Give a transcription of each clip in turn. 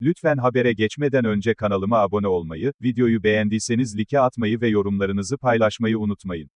Lütfen habere geçmeden önce kanalıma abone olmayı, videoyu beğendiyseniz like atmayı ve yorumlarınızı paylaşmayı unutmayın.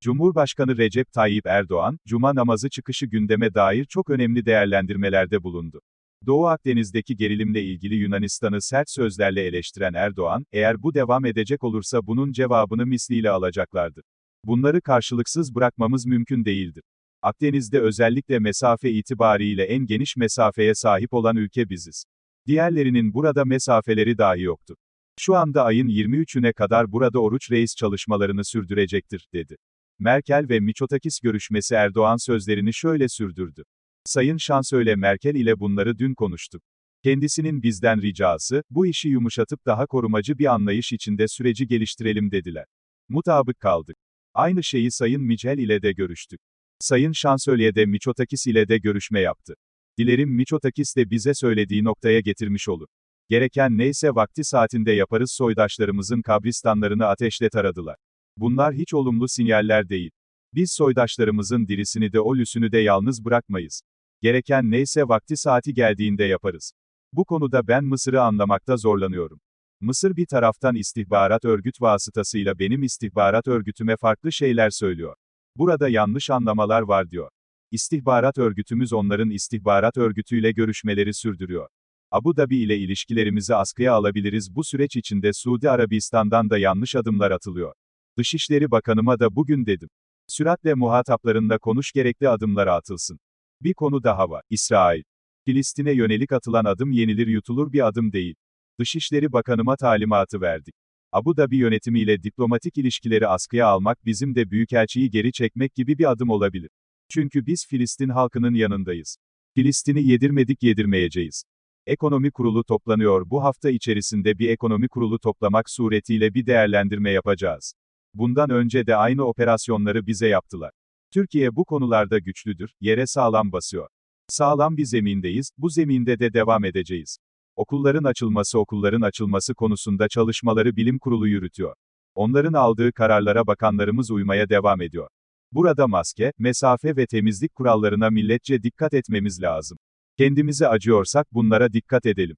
Cumhurbaşkanı Recep Tayyip Erdoğan, Cuma namazı çıkışı gündeme dair çok önemli değerlendirmelerde bulundu. Doğu Akdeniz'deki gerilimle ilgili Yunanistan'ı sert sözlerle eleştiren Erdoğan, eğer bu devam edecek olursa bunun cevabını misliyle alacaklardır. Bunları karşılıksız bırakmamız mümkün değildir. Akdeniz'de özellikle mesafe itibariyle en geniş mesafeye sahip olan ülke biziz. Diğerlerinin burada mesafeleri dahi yoktu. Şu anda ayın 23'üne kadar burada oruç reis çalışmalarını sürdürecektir, dedi. Merkel ve Miçotakis görüşmesi Erdoğan sözlerini şöyle sürdürdü. Sayın Şansölye Merkel ile bunları dün konuştuk. Kendisinin bizden ricası, bu işi yumuşatıp daha korumacı bir anlayış içinde süreci geliştirelim dediler. Mutabık kaldık. Aynı şeyi Sayın Michel ile de görüştük. Sayın Şansölye de Miçotakis ile de görüşme yaptı. Dilerim Miçotakis de bize söylediği noktaya getirmiş olur. Gereken neyse vakti saatinde yaparız soydaşlarımızın kabristanlarını ateşle taradılar. Bunlar hiç olumlu sinyaller değil. Biz soydaşlarımızın dirisini de ölüsünü de yalnız bırakmayız. Gereken neyse vakti saati geldiğinde yaparız. Bu konuda ben Mısır'ı anlamakta zorlanıyorum. Mısır bir taraftan istihbarat örgüt vasıtasıyla benim istihbarat örgütüme farklı şeyler söylüyor. Burada yanlış anlamalar var diyor. İstihbarat örgütümüz onların istihbarat örgütüyle görüşmeleri sürdürüyor. Abu Dhabi ile ilişkilerimizi askıya alabiliriz bu süreç içinde Suudi Arabistan'dan da yanlış adımlar atılıyor. Dışişleri Bakanıma da bugün dedim. Süratle muhataplarında konuş gerekli adımlara atılsın. Bir konu daha var. İsrail. Filistin'e yönelik atılan adım yenilir yutulur bir adım değil. Dışişleri Bakanıma talimatı verdik. Abu Dhabi yönetimiyle diplomatik ilişkileri askıya almak bizim de büyükelçiyi geri çekmek gibi bir adım olabilir. Çünkü biz Filistin halkının yanındayız. Filistin'i yedirmedik yedirmeyeceğiz. Ekonomi kurulu toplanıyor bu hafta içerisinde bir ekonomi kurulu toplamak suretiyle bir değerlendirme yapacağız. Bundan önce de aynı operasyonları bize yaptılar. Türkiye bu konularda güçlüdür, yere sağlam basıyor. Sağlam bir zemindeyiz, bu zeminde de devam edeceğiz. Okulların açılması okulların açılması konusunda çalışmaları bilim kurulu yürütüyor. Onların aldığı kararlara bakanlarımız uymaya devam ediyor. Burada maske, mesafe ve temizlik kurallarına milletçe dikkat etmemiz lazım. Kendimize acıyorsak bunlara dikkat edelim.